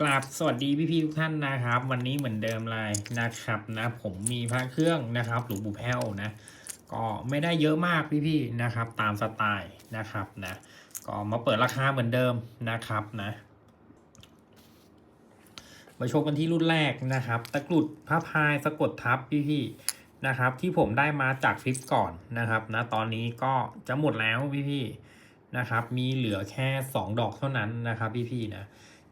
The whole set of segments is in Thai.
กราบสวัสดีพี่ๆทุกท่านนะครับ วันนี้เหมือนเดิมเลยนะครับนะผมมีพระเครื่องนะครับหลวงปู่แพ้วนะก็ไม่ได้เยอะมากพี่ๆนะครับ ตามสไตล์นะครับนะก็มาเปิดราคาเหมือนเดิมนะครับนะมาชมกันที่รุ่นแรกนะครับ ตะกรุดพระพายสะกดทับพี่ๆนะครับ ที่ผมได้มาจากคลิปก่อนนะครับนะตอนนี้ก็จะหมดแล้วพี่ๆนะครับ มีเหลือแค่ 2 ดอกเท่านั้นนะครับ พี่ๆนะ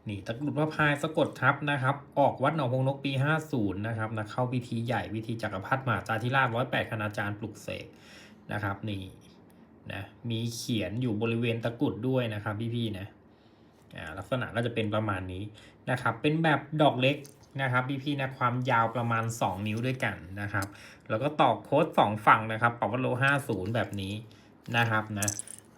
นี่ตะกรุดพระพายสะกดทับนะครับ ออกวัดหนองพงนกปี 50 นะครับนะเข้าพิธีใหญ่พิธีจักรพรรดิมหาจาธิราช108คณาจารย์ปลุกเสกนะครับนี่นะมีเขียนอยู่บริเวณตะกรุดด้วยนะครับพี่ๆนะอ่าลักษณะก็จะเป็นประมาณนี้นะครับ เป็นแบบดอกเล็กนะครับพี่ๆนะความยาวประมาณ 2 นิ้วด้วยกันนะครับ แล้วก็ต่อโค้ด2ฝั่งนะครับปรับวัดโล50 แบบนี้นะครับนะ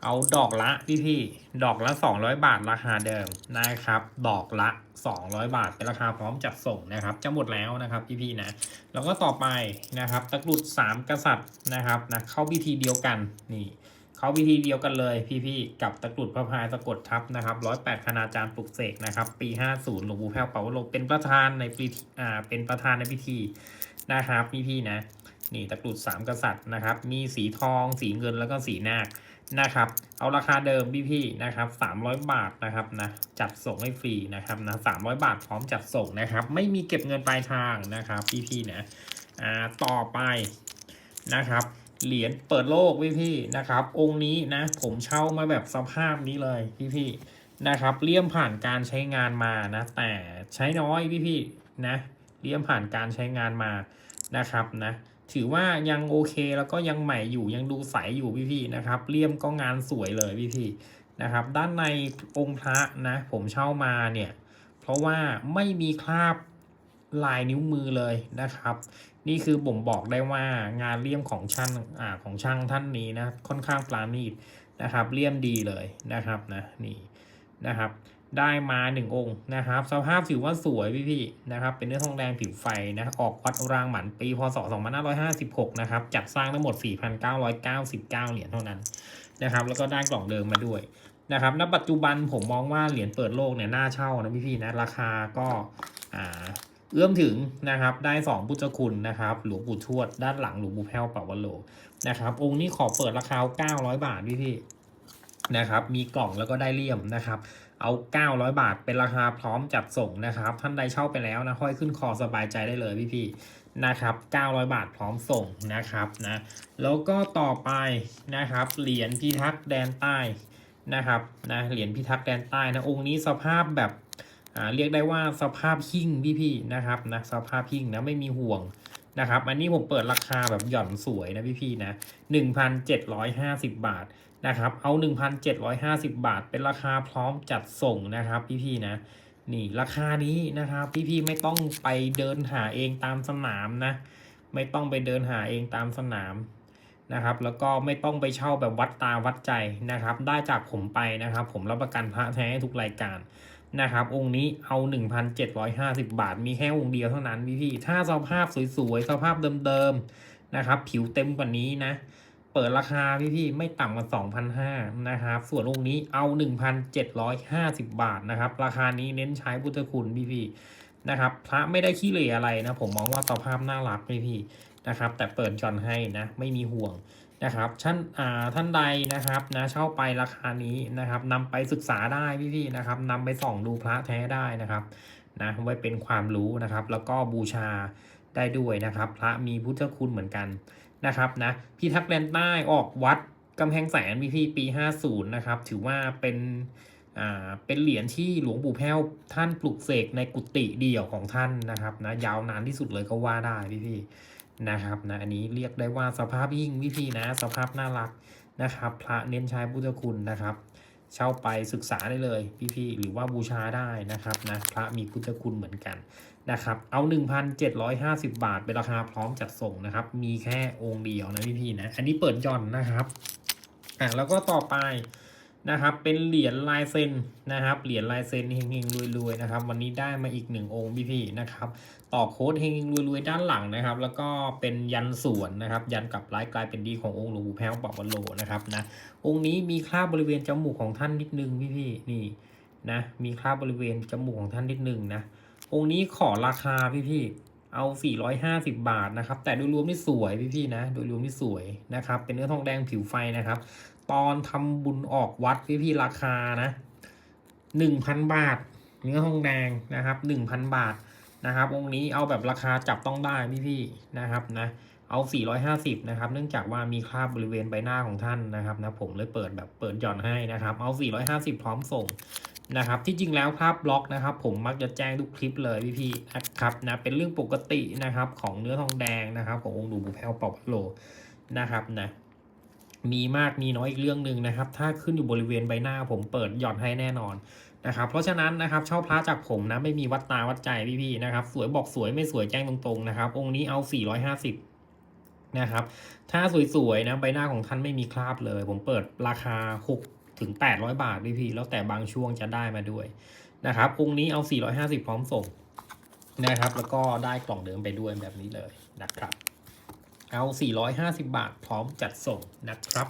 เอาดอกละพี่พี่ดอกละ200บาทราคาเดิมนะครับ ดอกละ200บาทเป็นราคาพร้อมจัดส่งนะครับ จะหมดแล้วนะครับพี่พี่นะแล้วก็ต่อไปนะครับ ตะกรุด3กษัตริย์นะครับนะเข้าพิธีเดียวกันนี่เข้าพิธีเดียวกันเลยพี่พี่ๆกับตะกรุดพระพายสะกดทับนะครับ108คณาจารย์ปลุกเสกนะครับ ปี50หลวงปู่แพ้วเป่าโลกเป็นประธานในพิธีอ่าเป็นประธานในพิธีนะครับพี่พี่ๆนะนี่ตะกรุด3กษัตริย์นะครับ มีสีทอง สีเงินแล้วก็สีนาค นะครับ เอาราคาเดิมพี่ๆนะครับ300 บาทนะครับนะจัดส่งให้ฟรีนะครับนะ300 บาทพร้อมจัดส่งนะครับ ไม่มีเก็บเงินปลายทางนะครับพี่ๆนะอ่าต่อไปนะครับเหรียญเปิดโลกพี่ๆนะครับ องค์นี้นะผมเช่ามาแบบสภาพนี้เลยพี่ๆนะครับเลี่ยมผ่านการใช้งานมานะ แต่ใช้น้อยพี่ๆนะเลี่ยมผ่านการใช้งานมานะครับนะ ถือว่ายังโอเคแล้วก็ยังใหม่อยู่ยังดูใสอยู่พี่ๆนะครับเลี่ยมก็งานสวยเลยพี่ๆนะครับ ด้านในองค์พระนะ ผมเช่ามาเนี่ย เพราะว่าไม่มีคราบลายนิ้วมือเลยนะครับ นี่คือบ่งบอกได้ว่างานเลี่ยมของช่างอ่าของช่างท่านนี้นะค่อนข้างปราณีตนะครับ เลี่ยมดีเลยนะครับนะนี่นะครับ ได้มาหนึ่งองค์นะครับ สภาพถือว่าสวยพี่ๆนะครับ เป็นเนื้อทองแดงผิวไฟนะออกวัดรางหมันปีพศ 2556 นะครับ จัดสร้างทั้งหมด 4,999 เหรียญเท่านั้นนะครับ แล้วก็ได้กล่องเดิมมาด้วยนะครับ ณ ปัจจุบันผมมองว่าเหรียญเปิดโลกเนี่ยน่าเช่านะพี่ๆนะ ราคาก็อ่าเอื้อมถึงนะครับ ได้ 2 พุทธคุณนะครับ หลวงปู่ทวด ด้านหลังหลวงปู่แพ้วป่าวโลนะครับ องค์นี้ขอเปิดราคา 900 บาทพี่ๆนะครับ มีกล่องแล้วก็ได้เลี่ยมนะครับ เอา 900 บาท เป็นราคาพร้อมจัดส่งนะครับ ท่านใดเช่าไปแล้วนะห้อยขึ้นคอสบายใจได้เลยพี่ๆนะครับ 900 บาทพร้อมส่งนะครับนะแล้วก็ต่อไปนะครับ เหรียญพิทักษ์แดนใต้นะครับนะเหรียญพิทักษ์แดนใต้นะองค์นี้สภาพแบบอ่าเรียกได้ว่าสภาพหิ้งพี่ๆนะครับนะสภาพหิ้งนะไม่มีห่วงนะครับ อันนี้ผมเปิดราคาแบบหย่อนสวยนะพี่ๆนะ1,750บาท นะครับ เอา 1,750 บาท เป็นราคาพร้อมจัดส่งนะครับพี่ๆนะ นี่ราคานี้นะครับพี่ๆไม่ต้องไปเดินหาเองตามสนามนะ ไม่ต้องไปเดินหาเองตามสนามนะครับ แล้วก็ไม่ต้องไปเช่าแบบวัดตาวัดใจนะครับ ได้จากผมไปนะครับ ผมรับประกันพระแท้ทุกรายการนะครับ องค์นี้เอา 1,750 บาท มีแค่องค์เดียวเท่านั้นพี่ๆถ้าสภาพสวยๆสภาพเดิมๆนะครับ ผิวเต็มกว่านี้นะ เปิดราคาพี่ๆไม่ต่ำกว่า2,500นะครับ ส่วนองค์นี้เอา 1,750 บาทนะครับ ราคานี้เน้นใช้พุทธคุณพี่ๆนะครับ พระไม่ได้ขี้เหร่อะไรนะ ผมมองว่าสภาพน่ารักพี่ๆนะครับ แต่เปิดจอนให้นะ ไม่มีห่วงนะครับท่านอ่าท่านใดนะครับนะเช่าไปราคานี้นะครับนำไปศึกษาได้พี่ๆนะครับนำไปส่องดูพระแท้ได้นะครับนะไว้เป็นความรู้นะครับ แล้วก็บูชาได้ด้วยนะครับ พระมีพุทธคุณเหมือนกัน นะครับนะพี่ทักษ์แดนใต้ออกวัดกำแพงแสนมีพี่ปี 50 นะครับ ถือว่าเป็นอ่าเป็นเหรียญที่หลวงปู่แพ้วท่านปลุกเสกในกุฏิเดี่ยวของท่านนะครับนะยาวนานที่สุดเลยก็ว่าได้พี่พี่นะครับนะอันนี้เรียกได้ว่าสภาพยิ่งพี่พี่นะ สภาพน่ารักนะครับ พระเน้นใช้พุทธคุณนะครับ เช่าไปศึกษาได้เลยพี่ๆหรือว่าบูชาได้นะครับนะพระมีพุทธคุณเหมือนกัน นะครับ เอา 1,750 บาทเป็นราคาพร้อมจัดส่งนะครับ มีแค่องค์เดียวนะพี่ๆนะ อันนี้เปิดย่อนนะครับ อะแล้วก็ต่อไปนะครับ เป็นเหรียญลายเซ็นนะครับ เหรียญลายเซ็นเฮงๆรวยๆนะครับ วันนี้ได้มาอีกหนึ่งองค์พี่ๆนะครับ ต่อโค้ดเฮงๆรวยๆด้านหลังนะครับ แล้วก็เป็นยันส่วนนะครับ ยันกลับร้ายกลายเป็นดีขององค์หลวงปู่แพ้วปอบวันโลนะครับนะ องค์นี้มีคราบบริเวณจมูกของท่านนิดนึงพี่ๆนี่นะ มีคราบบริเวณจมูกของท่านนิดนึงนะ องค์นี้ขอราคาพี่ๆเอา 450 บาทนะครับ แต่โดยรวมนี่สวยพี่ๆนะ โดยรวมนี่สวยนะครับ เป็นเนื้อทองแดงผิวไฟนะครับ ตอนทำบุญออกวัดพี่ๆราคานะ1,000 บาท เนื้อทองแดงนะครับ 1,000 บาทนะครับ องค์นี้เอาแบบราคาจับต้องได้พี่ๆนะครับนะ เอา 450 นะครับ เนื่องจากว่ามีคราบบริเวณใบหน้าของท่านนะครับนะ ผมเลยเปิดแบบเปิดหย่อนให้นะครับ เอา 450 พร้อมส่ง นะครับที่จริงแล้วภาพบล็อกนะครับ ผมมักจะแจ้งทุกคลิปเลยพี่ๆนะครับนะเป็นเรื่องปกตินะครับของเนื้อทองแดงนะครับ ขององค์ดูบูแพลปอบโลนะครับนะมีมากมีน้อยอีกเรื่องหนึ่งนะครับ ถ้าขึ้นอยู่บริเวณใบหน้าผมเปิดหย่อนให้แน่นอนนะครับ เพราะฉะนั้นนะครับเช่าพระจากผมนะไม่มีวัดตาวัดใจพี่ๆนะครับ สวยบอกสวยไม่สวยแจ้งตรงๆนะครับ องค์นี้เอา 450นะครับ ถ้าสวยๆนะใบหน้าของท่านไม่มีคราบเลย ผมเปิดราคา6 ถึง 800 บาทพี่พี่ แล้วแต่บางช่วงจะได้มาด้วยนะครับ องค์นี้เอา 450 พร้อมส่งนะครับ แล้วก็ได้กล่องเดิมไปด้วยแบบนี้เลยนะครับ เอา 450 บาทพร้อมจัดส่งนะครับ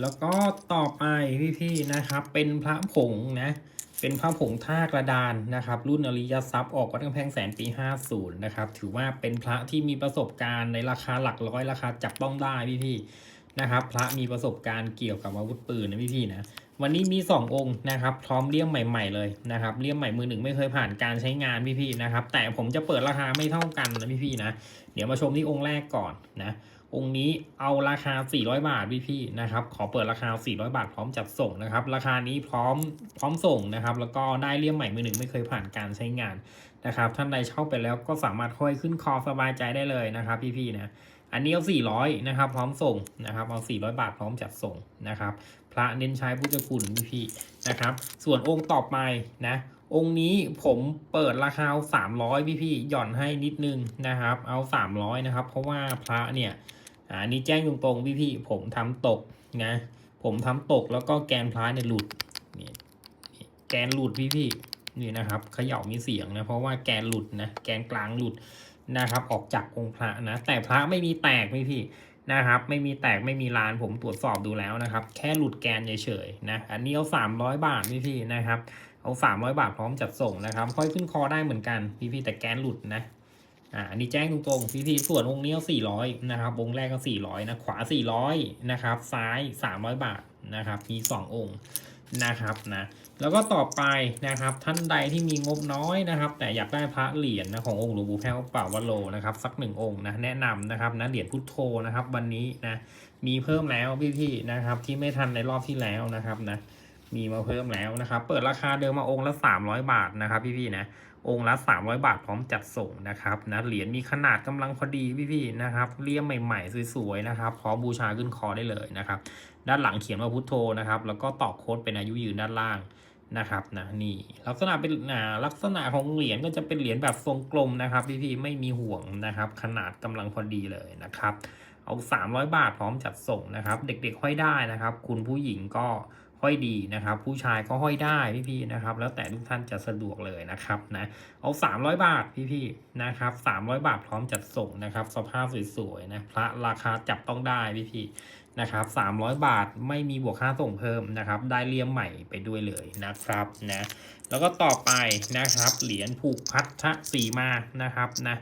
แล้วก็ต่อไปพี่ๆนะครับ เป็นพระผงนะเป็นพระผงท่ากระดานนะครับ รุ่นอริยทรัพย์ออกวัดกำแพงแสนปี 50 นะครับ ถือว่าเป็นพระที่มีประสบการณ์ในราคาหลักร้อยราคาจับต้องได้พี่ๆ นะครับ พระมีประสบการณ์เกี่ยวกับอาวุธปืนนะพี่ๆนะวันนี้มี 2 องค์นะครับ พร้อมเลี่ยมใหม่ ๆ เลยนะครับเลี่ยมใหม่มือหนึ่งไม่เคยผ่านการใช้งานพี่ๆนะครับ แต่ผมจะเปิดราคาไม่เท่ากันนะพี่ๆนะ เดี๋ยวมาชมที่องค์แรกก่อนนะองค์นี้เอาราคา 400 บาทพี่พี่ๆนะครับ ขอเปิดราคา 400 บาทพร้อมจัดส่งนะครับ ราคานี้พร้อมพร้อมส่งนะครับ แล้วก็ได้เลี่ยมใหม่มือหนึ่งไม่เคยผ่านการใช้งานนะครับ ท่านใดเช่าไปแล้วก็สามารถค่อยขึ้นคอสบายใจได้เลยนะครับ พี่พี่ๆนะ อันนี้เอา400นะครับ พร้อมส่งนะครับ เอา 400 บาทพร้อมจัดส่งนะครับ พระเน้นใช้พุทธคุณพี่พี่ๆนะครับ ส่วนองค์ต่อไปนะ องค์นี้ผมเปิดราคาสามร้อยพี่พี่หย่อนให้นิดนึงนะครับ เอาสามร้อยนะครับ เพราะว่าพระเนี่ยอันนี้แจ้งตรงๆพี่พี่ผมทำตกนะ ผมทำตกแล้วก็แกนพระเนี่ยหลุดนี่แกนหลุดพี่พี่นี่นะครับเขย่ามีเสียงนะเพราะว่าแกนหลุดนะแกนกลางหลุด นะครับ ออกจากองค์พระนะ แต่พระไม่มีแตกพี่พี่นะครับ ไม่มีแตกไม่มีลานผมตรวจสอบดูแล้วนะครับ แค่หลุดแกนเฉยๆนะอันนี้เอาสามร้อยบาทพี่พี่นะครับ เอาสามร้อยบาทพร้อมจัดส่งนะครับ ค่อยขึ้นคอได้เหมือนกันพี่พี่ๆแต่แกนหลุดนะอ่าอันนี้แจ้งตรงๆพี่พี่ๆส่วนวงค์นี้เอาสี่ร้อยนะครับวงค์แรกก็สี่ร้อยนะขวาสี่ร้อยนะครับซ้ายสามร้อยบาทนะครับมีสององค์ นะครับนะแล้วก็ต่อไปนะครับท่านใดที่มีงบน้อยนะครับ แต่อยากได้พระเหรียญนะขององค์หลวงปู่แพ้วเป่าวโลนะครับสักหนึ่งองค์นะแนะนำนะครับนะเหรียญพุทโธนะครับ วันนี้นะมีเพิ่มแล้วพี่พี่นะครับ ที่ไม่ทันในรอบที่แล้วนะครับนะมีมาเพิ่มแล้วนะครับ เปิดราคาเดิมมาองค์ละ300 บาทนะครับ พี่พี่นะ องค์ละ 300 บาทพร้อมจัดส่งนะครับนะเหรียญมีขนาดกำลังพอดีพี่ๆนะครับเลี่ยมใหม่ๆสวยๆนะครับพร้อมบูชาขึ้นคอได้เลยนะครับ ด้านหลังเขียนว่าพุทโธนะครับ แล้วก็ตอกโค้ดเป็นอายุยืนด้านล่างนะครับนะนี่ลักษณะเป็นอ่าลักษณะของเหรียญก็จะเป็นเหรียญแบบทรงกลมนะครับ พี่ๆไม่มีห่วงนะครับ ขนาดกำลังพอดีเลยนะครับ เอา 300 บาทพร้อมจัดส่งนะครับ เด็กๆห้อยได้นะครับ คุณผู้หญิงก็ ห้อยดีนะครับ ผู้ชายก็ห้อยได้พี่ๆนะครับ แล้วแต่ทุกท่านจะสะดวกเลยนะครับนะเอา 300 บาทพี่ๆนะครับ 300 บาทพร้อมจัดส่งนะครับ สภาพสวยๆนะพระราคาจับต้องได้พี่ๆนะครับ 300 บาทไม่มีบวกค่าส่งเพิ่มนะครับ ได้เลี่ยมใหม่ไปด้วยเลยนะครับนะแล้วก็ต่อไปนะครับเหรียญผูกพัทธสีมานะครับนะ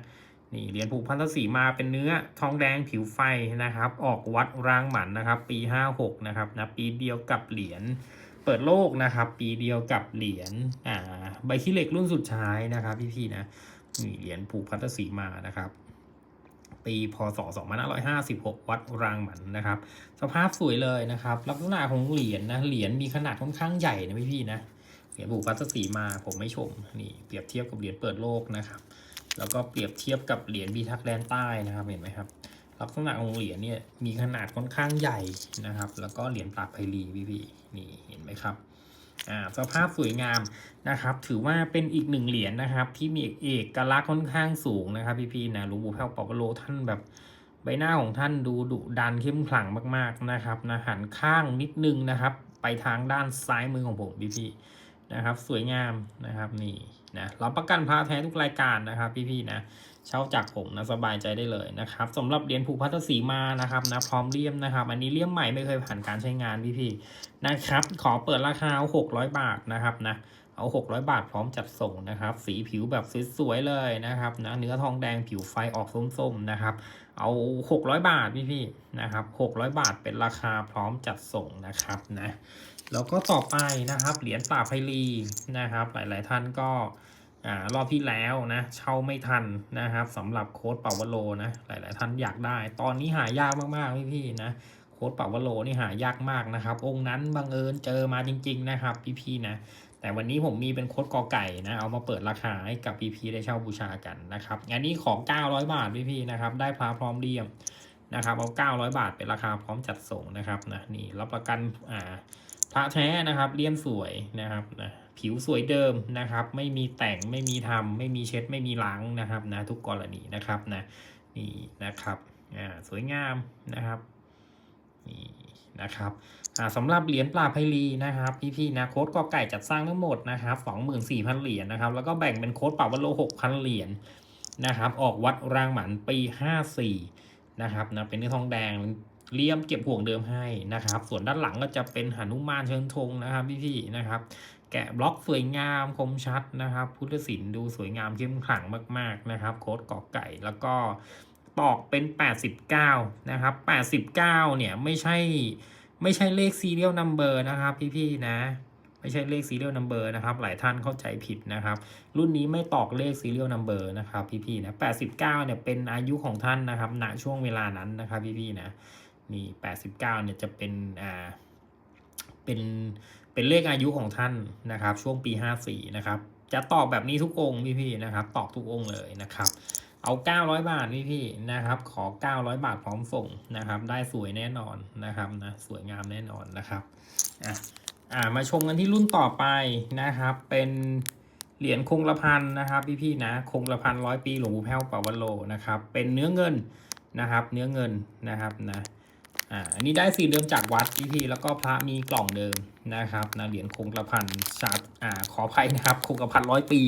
นี่เหรียญผูกพันธสีมาเป็นเนื้อทองแดงผิวไฟนะครับ ออกวัดรางหมันนะครับ ปี 56 นะครับนะปีเดียวกับเหรียญเปิดโลกนะครับ ปีเดียวกับเหรียญอ่าใบขี้เหล็กรุ่นสุดท้ายนะครับพี่ๆนะนี่เหรียญผูกพันธสีมานะครับปีพศ 2556 วัดรางหมันนะครับ สภาพสวยเลยนะครับ ลักษณะของเหรียญนะเหรียญมีขนาดค่อนข้างใหญ่นะพี่ๆนะเหรียญผูกพันธสีมาผมไม่ชมนี่เปรียบเทียบกับเหรียญเปิดโลกนะครับ แล้วก็เปรียบเทียบกับเหรียญบีทักแดนใต้นะครับเห็นไหมครับลักษณะของเหรียญเนี่ยมีขนาดค่อนข้างใหญ่นะครับ แล้วก็เหรียญปาบไพลีพี่พี่ๆนี่เห็นไหมครับอ่าสภาพสวยงามนะครับ ถือว่าเป็นอีกหนึ่งเหรียญนะครับ ที่มีเอกลักษณ์ค่อนข้างสูงนะครับ พี่พี่ๆนะหลวงปู่แพ้วปอบโลท่านแบบใบหน้าของท่านดูดุดันเข้มขลังมากๆนะครับนะหันข้างนิดนึงนะครับ ไปทางด้านซ้ายมือของผมพี่พี่ๆนะครับ สวยงามนะครับนี่ นะรับประกันพระแท้ทุกรายการนะครับ พี่ๆนะเช่าจากผมนะสบายใจได้เลยนะครับสำหรับเหรียญผูกพัทสีมานะครับนะพร้อมเลี่ยมนะครับ อันนี้เลี่ยมใหม่ไม่เคยผ่านการใช้งานพี่ๆนะครับ ขอเปิดราคาเอา600บาทนะครับนะเอา 600 บาทพร้อมจัดส่งนะครับ สีผิวแบบสวยๆเลยนะครับนะเนื้อทองแดงผิวไฟออกส้มๆนะครับ เอา 600 บาทพี่ๆนะครับ 600 บาทเป็นราคาพร้อมจัดส่งนะครับนะ แล้วก็ต่อไปนะครับ เหรียญป่าไพลีนะครับ หลาย ๆ ท่านก็อ่ารอบที่แล้วนะเช่าไม่ทันนะครับสำหรับโค้ดเป่าวโลนะหลาย ๆ ท่านอยากได้ ตอนนี้หายากมากๆพี่ๆนะโค้ดเป่าวโลนี่หายากมากนะครับ องค์นั้นบังเอิญเจอมาจริง ๆ นะครับพี่ๆนะแต่วันนี้ผมมีเป็นโค้ดกอไก่นะเอามาเปิดราคาให้กับพี่ๆได้เช่าบูชากันนะครับงานนี้ของ 900 บาทพี่ๆนะครับได้พาพร้อมเดียมนะครับเอา 900 บาทเป็นราคาพร้อมจัดส่งนะครับนะนี่รับประกันอ่า ระแท้นะครับเลี่ยมสวยนะครับนะผิวสวยเดิมนะครับ ไม่มีแต่งไม่มีทำไม่มีเช็ดไม่มีล้างนะครับนะทุกกรณีนะครับนะนี่นะครับอ่าสวยงามนะครับนี่นะครับอ่าสำหรับเหรียญปลาไพลีนะครับ พี่ๆนะโค้ดกอไก่จัดสร้างทั้งหมดนะครับ24,000 เหรียญนะครับ แล้วก็แบ่งเป็นโค้ดปรับวัลโล 6,000 เหรียญนะครับ ออกวัดรางหมันปี 54 นะครับนะเป็นเนื้อทองแดง เลี่ยมเก็บห่วงเดิมให้นะครับ ส่วนด้านหลังก็จะเป็นหนุมานเชิงธงนะครับพี่ๆนะครับ แกะบล็อกสวยงามคมชัดนะครับ พุทธศิลป์ดูสวยงามเข้มขลังมากๆนะครับ โค้ดกอไก่แล้วก็ตอกเป็น 89 นะครับ 89 เนี่ยไม่ใช่ไม่ใช่เลข serial number นะครับพี่ๆนะไม่ใช่เลข serial number นะครับ หลายท่านเข้าใจผิดนะครับ รุ่นนี้ไม่ตอกเลข serial number นะครับพี่ๆนะ89 เนี่ยเป็นอายุของท่านนะครับณช่วงเวลานั้นนะครับพี่ๆนะ นี่ 89เนี่ยจะเป็นอ่าเป็นเป็นเลขอายุของท่านนะครับ ช่วงปี 54 นะครับ จะตอกแบบนี้ทุกองค์พี่ๆนะครับ ตอกทุกองค์เลยนะครับ เอา 900 บาทพี่พี่นะครับ ขอ 900 บาทพร้อมส่งนะครับ ได้สวยแน่นอนนะครับนะสวยงามแน่นอนนะครับอะอ่ามาชมกันที่รุ่นต่อไปนะครับ เป็นเหรียญคงละพันนะครับพี่พี่นะคงละพันร้อยปีหลวงปู่แพ้วปาวันโลนะครับ เป็นเนื้อเงินนะครับ เนื้อเงินนะครับนะ อ่าอันนี้ได้สีเดิมจากวัดพี่พี่แล้วก็พระมีกล่องเดิมนะครับนะเหรียญคงกระพันชาติอ่าขออภัยนะครับคงกระพันร้อยปี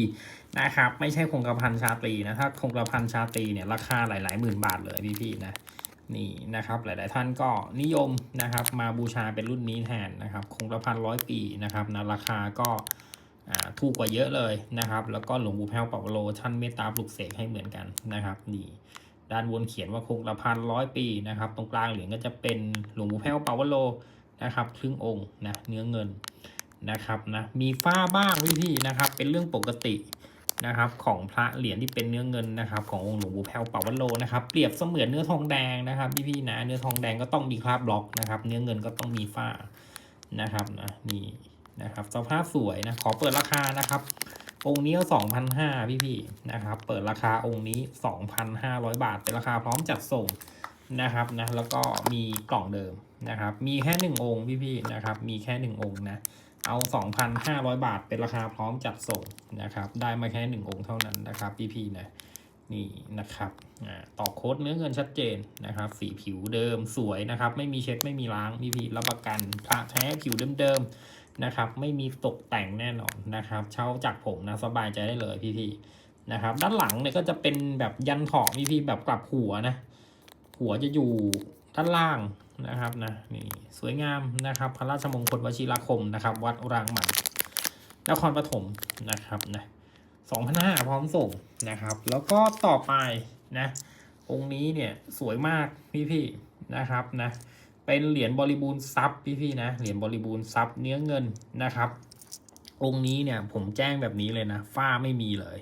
นะครับไม่ใช่คงกระพันชาตรีนะถ้าคงกระพันชาตรีเนี่ยราคาหลายๆหมื่นบาทเลยพี่ๆนะนี่นะครับหลายๆท่านก็นิยมนะครับมาบูชาเป็นรุ่นนี้แทนนะครับคงกระพันร้อยปีนะครับนะราคาก็อ่าถูกกว่าเยอะเลยนะครับ แล้วก็หลวงปู่แพ้วปะโลท่านเมตตาปลุกเสกให้เหมือนกันนะครับนี่ ด้านบนเขียนว่าคงกระพันร้อยปีนะครับ ตรงกลางเหรียญก็จะเป็นหลวงปู่แพ้วปะโลนะครับ ครึ่งองค์นะเนื้อเงินนะครับนะมีฝ้าบ้างพี่ๆนะครับ เป็นเรื่องปกตินะครับของพระเหรียญที่เป็นเนื้อเงินนะครับ ขององค์หลวงปู่แพ้วปาวัลโลนะครับเปรียบเสมือนเนื้อทองแดงนะครับพี่พี่ๆนะเนื้อทองแดงก็ต้องมีคราบบล็อกนะครับ เนื้อเงินก็ต้องมีฝ้านะครับนะนี่นะครับสภาพสวยนะขอเปิดราคานะครับ องค์นี้ก็สองพันห้าพี่พี่นะครับ เปิดราคาองค์นี้สองพันห้าร้อยบาท เป็นราคาพร้อมจัดส่งนะครับนะ แล้วก็มีกล่องเดิมนะครับ มีแค่หนึ่งองค์พี่พี่นะครับ มีแค่หนึ่งองค์นะ เอา2,500บาท เป็นราคาพร้อมจัดส่งนะครับ ได้มาแค่หนึ่งองค์เท่านั้นนะครับพี่ๆนะนี่นะครับอ่าต่อโค้ดเนื้อเงินชัดเจนนะครับ สีผิวเดิมสวยนะครับ ไม่มีเช็ดไม่มีล้างพี่ๆรับประกันพระแท้ผิวเดิมๆ นะครับ ไม่มีตกแต่งแน่นอนนะครับ เช่าจากผมนะสบายใจได้เลยพี่ๆนะครับ ด้านหลังเนี่ยก็จะเป็นแบบยันถาะพี่ๆแบบกลับหัวนะ หัวจะอยู่ด้านล่างนะครับนะนี่สวยงามนะครับ พระราชมงคลวชิรคมนะครับ วัดรางหมันนครปฐมนะครับนะสองพันห้าพร้อมส่งนะครับ แล้วก็ต่อไปนะ องค์นี้เนี่ยสวยมากพี่ๆนะครับนะ เป็นเหรียญบริบูรณ์ทรัพย์พี่ๆนะเหรียญบริบูรณ์ทรัพย์เนื้อเงินนะครับ องค์นี้เนี่ยผมแจ้งแบบนี้เลยนะฝ้าไม่มีเลย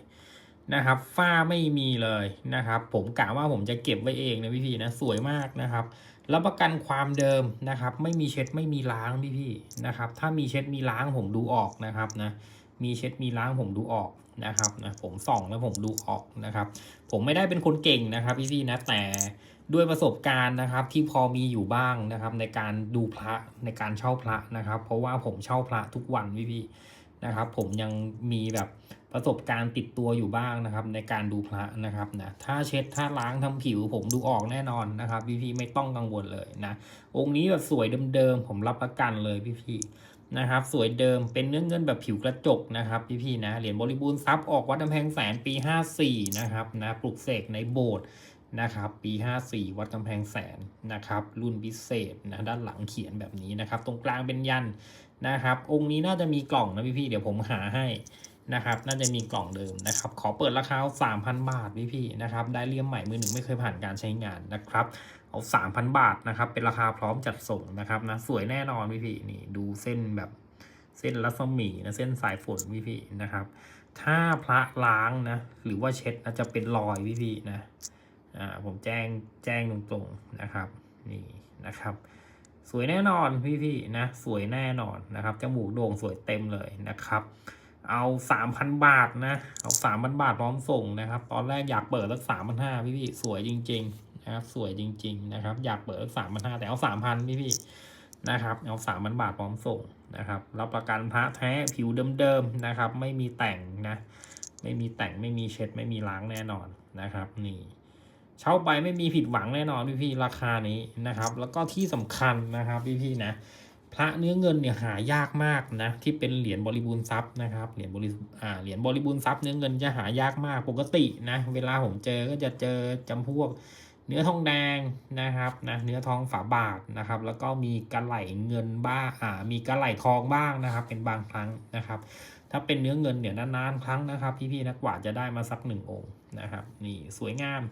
นะครับฝ้าไม่มีเลยนะครับ ผมกะว่าผมจะเก็บไว้เองนะพี่ๆนะสวยมากนะครับรับประกันความเดิมนะครับ ไม่มีเช็ดไม่มีล้างพี่ๆนะครับ ถ้ามีเช็ดมีล้างผมดูออกนะครับนะ มีเช็ดมีล้างผมดูออกนะครับนะผมส่องแล้วผมดูออกนะครับ ผมไม่ได้เป็นคนเก่งนะครับพี่ๆนะแต่ด้วยประสบการณ์นะครับที่พอมีอยู่บ้างนะครับ ในการดูพระในการเช่าพระนะครับ เพราะว่าผมเช่าพระทุกวันพี่ๆนะครับ ผมยังมีแบบประสบการณ์ติดตัวอยู่บ้างนะครับ ในการดูพระนะครับนะถ้าเช็ดถ้าล้างทำผิว ผมดูออกแน่นอนนะครับ พี่ๆไม่ต้องกังวลเลยนะองค์นี้แบบสวยเดิมๆผมรับประกันเลยพี่ๆ นะครับ สวยเดิมเป็นเนื้อเงินแบบผิวกระจกนะครับ พี่ๆนะเหรียญบริบูรณ์ทรัพย์ออกวัดกำแพงแสนปี 54 นะครับนะปลุกเสกในโบสถ์นะครับ ปี 54 วัดกำแพงแสนนะครับ รุ่นพิเศษนะด้านหลังเขียนแบบนี้นะครับ ตรงกลางเป็นยันนะครับ องค์นี้น่าจะมีกล่องนะพี่ๆเดี๋ยวผมหาให้นะครับ น่าจะมีกล่องเดิมนะครับ ขอเปิดราคา 3,000 บาทพี่ๆนะครับ ได้เลี่ยมใหม่มือหนึ่งไม่เคยผ่านการใช้งานนะครับ เอาสามพันบาทนะครับ เป็นราคาพร้อมจัดส่งนะครับนะสวยแน่นอนพี่พี่นี่ดูเส้นแบบเส้นรัศมีนะเส้นสายฝนพี่พี่นะครับ ถ้าพระล้างนะหรือว่าเช็ดนะจะเป็นรอยพี่พี่นะอ่าผมแจ้งแจ้งตรงๆนะครับนี่นะครับ สวยแน่นอนพี่พี่นะสวยแน่นอนนะครับจมูกโด่งสวยเต็มเลยนะครับเอาสามพันบาทนะ เอาสามพันบาทพร้อมส่งนะครับ ตอนแรกอยากเปิดสักสามพันห้าพี่พี่สวยจริง ๆ นะครับ สวยจริง ๆ นะครับ อยากเปิดสามพันห้าแต่เอาสามพันพี่พี่นะครับ เอาสามพันบาทพร้อมส่งนะครับ รับประกันพระแท้ผิวเดิมๆนะครับ ไม่มีแต่งนะ ไม่มีแต่งไม่มีเช็ดไม่มีล้างแน่นอนนะครับ นี่เช่าไปไม่มีผิดหวังแน่นอนพี่พี่ราคานี้นะครับ แล้วก็ที่สำคัญนะครับพี่พี่นะพระเนื้อเงินเนี่ยหายากมากนะที่เป็นเหรียญบริบูรณ์ทรัพย์นะครับเหรียญบริอ่าเหรียญบริบูรณ์ทรัพย์เนื้อเงินจะหายากมากปกตินะเวลาผมเจอก็จะเจอจำพวก เนื้อทองแดงนะครับนะเนื้อทองฝาบาทนะครับ แล้วก็มีกระไหลเงินบ้างอ่ามีกระไหลทองบ้างนะครับ เป็นบางครั้งนะครับ ถ้าเป็นเนื้อเงินเนี่ยนานๆครั้งนะครับ พี่ๆนักกว่าจะได้มาสักหนึ่งองค์นะครับ นี่สวยงาม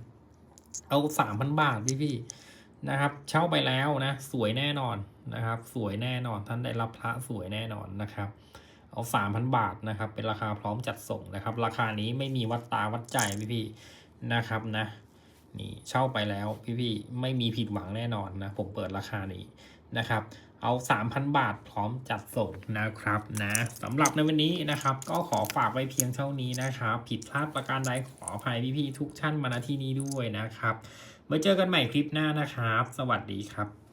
เอาสามพันบาทพี่ๆนะครับ เช่าไปแล้วนะ สวยแน่นอนนะครับ สวยแน่นอนท่านได้รับพระสวยแน่นอนนะครับเอาสามพันบาทนะครับ เป็นราคาพร้อมจัดส่งนะครับ ราคานี้ไม่มีวัดตาวัดใจพี่ๆนะครับนะ นี่เช่าไปแล้วพี่ๆไม่มีผิดหวังแน่นอนนะ ผมเปิดราคานี้นะครับ เอา 3,000 บาทพร้อมจัดส่งนะครับนะสำหรับในวันนี้นะครับ ก็ขอฝากไว้เพียงเท่านี้นะครับ ผิดพลาดประการใดขออภัยพี่ๆทุกท่านมาณที่นี้ด้วยนะครับไว้เจอกันใหม่คลิปหน้านะครับ สวัสดีครับ